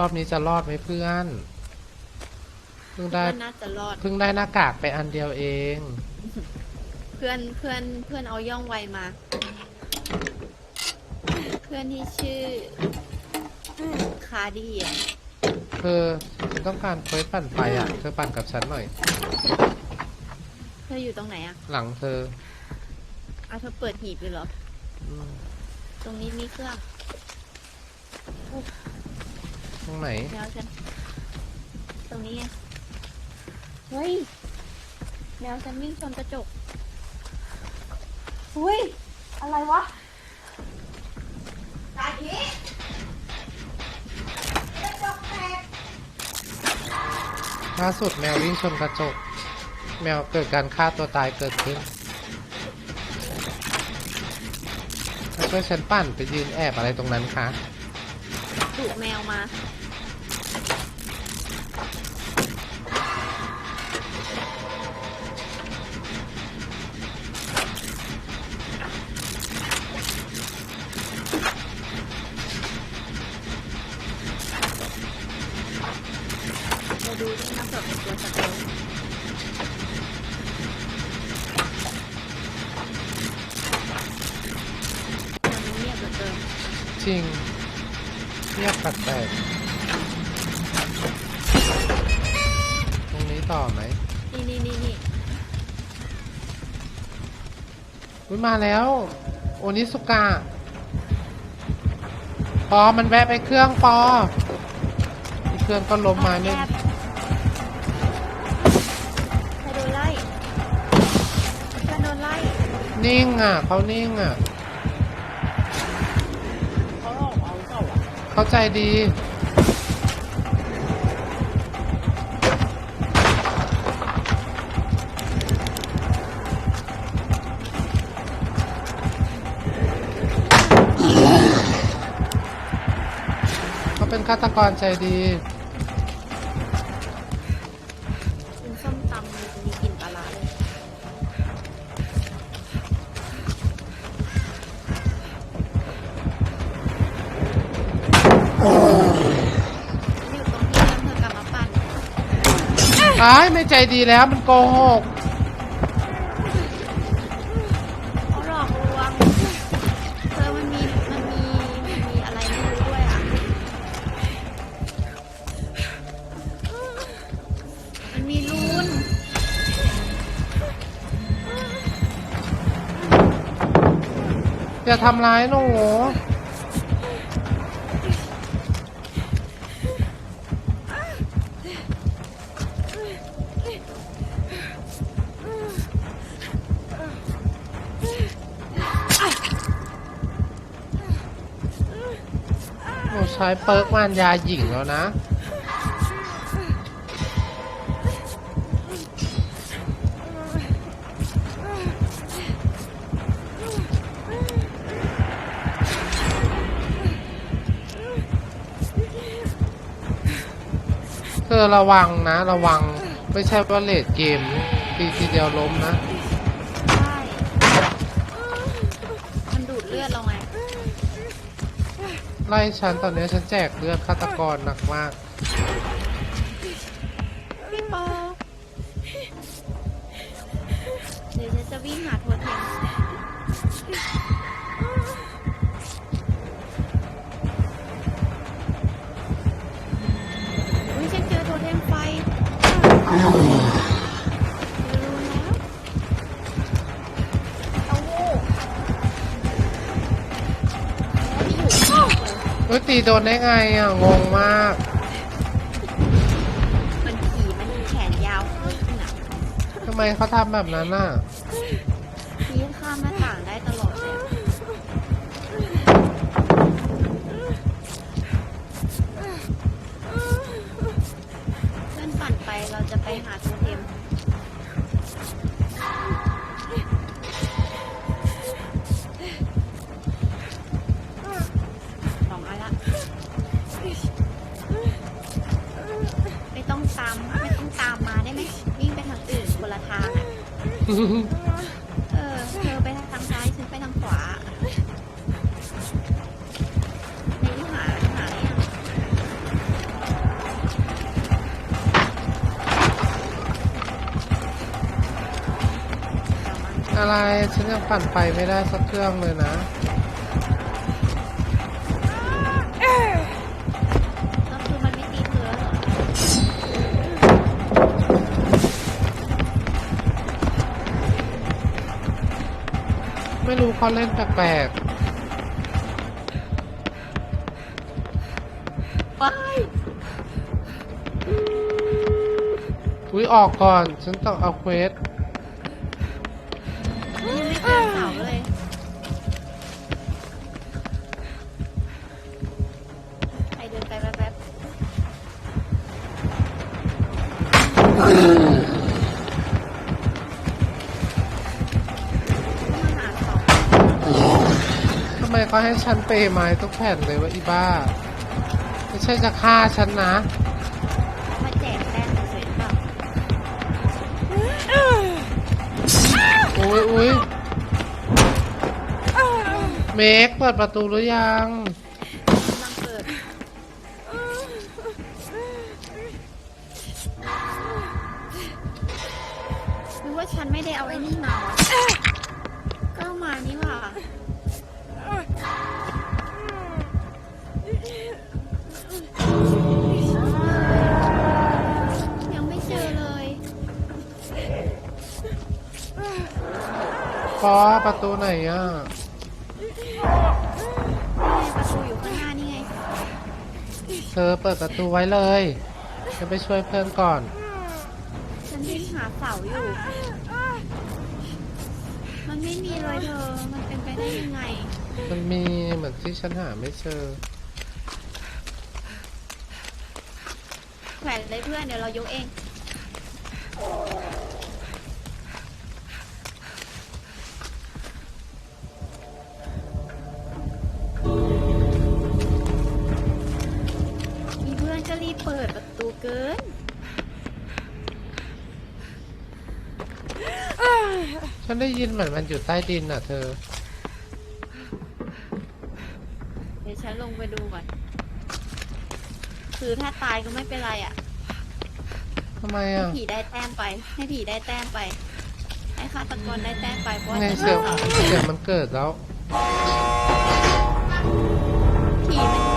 รอบนี้จะรอดไหมเพื่อนเพิ่งได้เพื่อนน่าจะรอด เพิ่งได้หน้ากากไปอันเดียวเอง เพื่อนเพื่อนเพื่อนเอาย่องไวมา เพื่อนที่ชื่อคาร์ดี้อะเธอฉันต้องการเควสปั่นไฟอะ เธอปั่นกับฉันหน่อย เธออยู่ตรงไหนอะหลังเธอเอาเธอเปิดหีบเลยเหรอ อืมตรงนี้มีเครื่องต รงไหน เดี๋ยวฉันตรงนี้ไงเฮ้ยแมวฉันวิ่งชนกระจกเฮ้ย อะไรวะตาทีล่าสุดแมววิ่งชนกระจก แมวเกิดการฆ่าตัวตายเกิดขึ้นแล้วช่วยฉันปั่นไปยืนแอบอะไรตรงนั้นคะดุแมวมามา จริงเงียบแปลกๆตรงนี้ต่อไหมนี่นี่นี่นี่อุ้ยมาแล้ว โอนิสุกะปอมันแวะไปเครื่องปออีกเครื่องก็ล้มมาเนี่ย แอบ นิ่งอะเขานิ่งอะเขาออกเอาเจ้าอะเข้าใจดี เขาเป็นฆาตกรใจดี อ้ายไม่ใจดีแล้วมันโกหกเขาหลอกลวงเธอมันมีมันมีมันมีอะไรไม่รู้ด้วยอะมันมีรูนอย่าทำร้ายหนู หนูใช้เปิร์กมานยาหญิงแล้วนะเธอระวังนะ ระวังไม่ใช่ว่าเลดเกมตีทีเดียวล้มนะ ไล่ฉันตอนนี้ฉันแจกเลือดฆาตกรหนักมาก พี่ปอเดี๋ยวฉันจะวิ่งหาโทเทมอุ้ยฉันเจอโทเทมไฟ ตีโดนได้ไงอะ งงมาก มันขี่มันแขนยาวขึ้นอะทำไมเขาทำแบบนั้นอะขี่ข้ามหน้าต่างได้ตลอดเลยอะเพื่อนปั่นไปเราจะไปหาโทามไม่ต้องตามมาได้ไหมวิ่งไปทางอื่นคนละทางเออเธอไปทางซ้ายฉันไปทางขวาในยุหาหาเนี่ยอะไรฉันยังปั่นไปไม่ได้สักเครื่องเลยนะ เขาเล่นแปลกว้ายๆอุ้ยออกก่อน ฉันต้องเอาเควส ยังไม่เจอเสาเลยใครเดินไปแป๊บๆ เขาให้ฉันเปย์ไม้ทุกแผ่นเลยวะอีบ้า ไม่ใช่จะฆ่าฉันนะมาแจกแต้มเฉยๆเปล่าอุ้ยอุ้ยเมกเปิดประตูหรือยัง กำลังเปิดหรือว่าฉันไม่ได้เอาไอ้นี่มาวะก็เอามานี่หว่า ปอประตูไหนอะนี่ไงประตูอยู่ข้างหน้านี่ไงเธอเปิดประตูไว้เลยจะไปช่วยเพื่อนก่อน ฉันวิ่งหาเสาอยู่ มันไม่มีเลยเธอ มันเป็นไปได้ยังไง มันมีเหมือนที่ฉันหาไม่เจอแขวนเลยเพื่อนเดี๋ยวเรายกเอง ฉันได้ยินเหมือนมันอยู่ใต้ดินอะ เธอ เดี๋ยวฉันลงไปดูก่อน คือถ้าตายก็ไม่เป็นไรอะ ทำไมให้อะ ผีได้แต้มไป ให้ผีได้แต้มไป ให้ฆาตกรได้แต้มไป เพราะว่าไงฉันเสียงเสาเสียงมันเกิดแล้ว ผีมัน